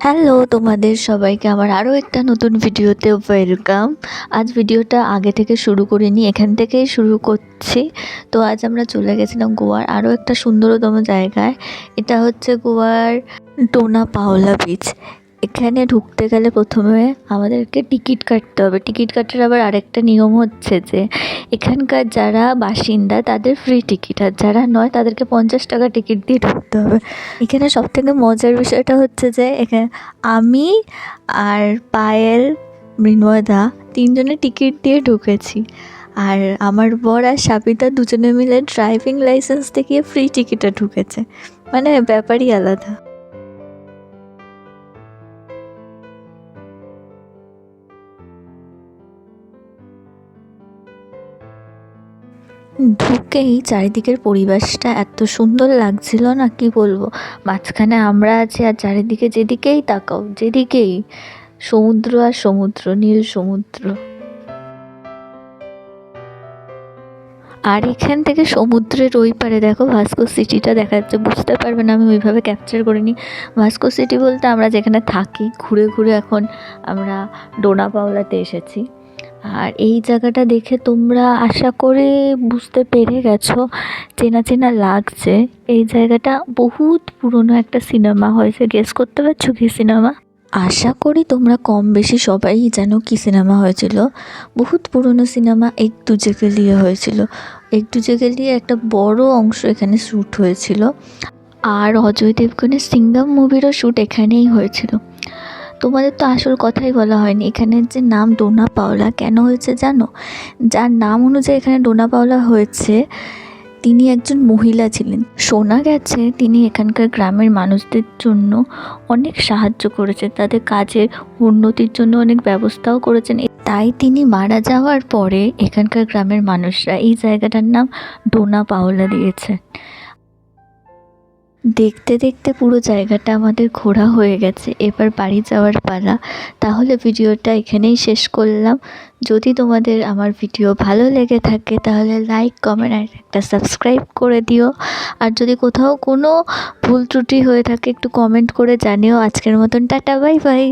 Hello তোমাদের সবাইকে আমার আরও একটা নতুন ভিডিওতে ওয়েলকাম আজ ভিডিওটা আগে থেকে শুরু করিনি, এখান থেকেই শুরু করছি। তো আজ আমরা চলে গেছিলাম গোয়ার আরও একটা সুন্দরতম জায়গায়। এটা হচ্ছে গোয়ার টোনা পাওলা বিচ এখানে ঢুকতে গেলে প্রথমে আমাদেরকে টিকিট কাটতে হবে। টিকিট কাটার আবার আরেকটা নিয়ম হচ্ছে যে, এখানকার যারা বাসিন্দা তাদের ফ্রি টিকিট আর যারা নয় তাদেরকে পঞ্চাশ টাকা টিকিট দিয়ে ঢুকতে হবে। এখানে সবথেকে মজার বিষয়টা হচ্ছে যে, এখানে আমি আর পায়েল মৃন্ময়দা তিনজনে টিকিট দিয়ে ঢুকেছি। আর আমার বর আর সাবিতা দুজনে মিলে ড্রাইভিং লাইসেন্স দেখিয়ে ফ্রি টিকিটে ঢুকেছে। মানে ব্যাপারই আলাদা। ঢুকেই চারিদিকের পরিবেশটা এত সুন্দর লাগছিল না, কি বলব? মাঝখানে আমরা আছি আর চারিদিকে যেদিকেই তাকাও, যেদিকেই। সমুদ্র আর সমুদ্র, নীল সমুদ্র। আর এখান থেকে সমুদ্রের ওই পারে, দেখো ভাস্কো সিটিটা দেখা যাচ্ছে, বুঝতে পারবে না আমি ওইভাবে ক্যাপচার করিনি। ভাস্কো সিটি বলতে আমরা যেখানে থাকি, ঘুরে ঘুরে এখন আমরা ডোনা পাওলাতে এসেছি। আর এই জায়গাটা দেখে তোমরা আশা করে বুঝতে পেরে গেছো চেনা চেনা লাগছে। এই জায়গাটা বহুত পুরনো একটা সিনেমা হয়েছে। গেস করতে পারছ কি সিনেমা? আশা করি তোমরা কম বেশি সবাই জানো কি সিনেমা হয়েছিল। বহুত পুরনো সিনেমা এক দুজেকে লিয়ে হয়েছিল। এক দুজেকে লিয়ে একটা বড় অংশ এখানে শ্যুট হয়েছিল। আর অজয় দেবগণের সিঙ্গাম মুভিরও শ্যুট এখানেই হয়েছিল। তোমাদের তো আসল কথাই বলা হয়নি। এখানের যে নাম ডোনা পাওলা কেন হয়েছে জানো? যার নাম অনুযায়ী এখানে ডোনা পাওলা হয়েছে, তিনি একজন মহিলা ছিলেন। শোনা গেছে তিনি এখানকার গ্রামের মানুষদের জন্য অনেক সাহায্য করেছেন, তাদের কাজের উন্নতির জন্য অনেক ব্যবস্থাও করেছেন। তাই তিনি মারা যাওয়ার পরে এখানকার গ্রামের মানুষরা এই জায়গাটার নাম ডোনা পাওলা দিয়েছে। দেখতে দেখতে পুরো জায়গাটা আমাদের ঘোরা হয়ে গেছে। এবার বাড়ি যাওয়ার পালা। তাহলে ভিডিওটা এখানেই শেষ করলাম। যদি তোমাদের আমার ভিডিও ভালো লেগে থাকে, তাহলে লাইক কমেন্ট আর একটা সাবস্ক্রাইব করে দিও। আর যদি কোথাও কোনো ভুল ত্রুটি হয়ে থাকে, একটু কমেন্ট করে জানিও। আজকের মতন টাটা বাই বাই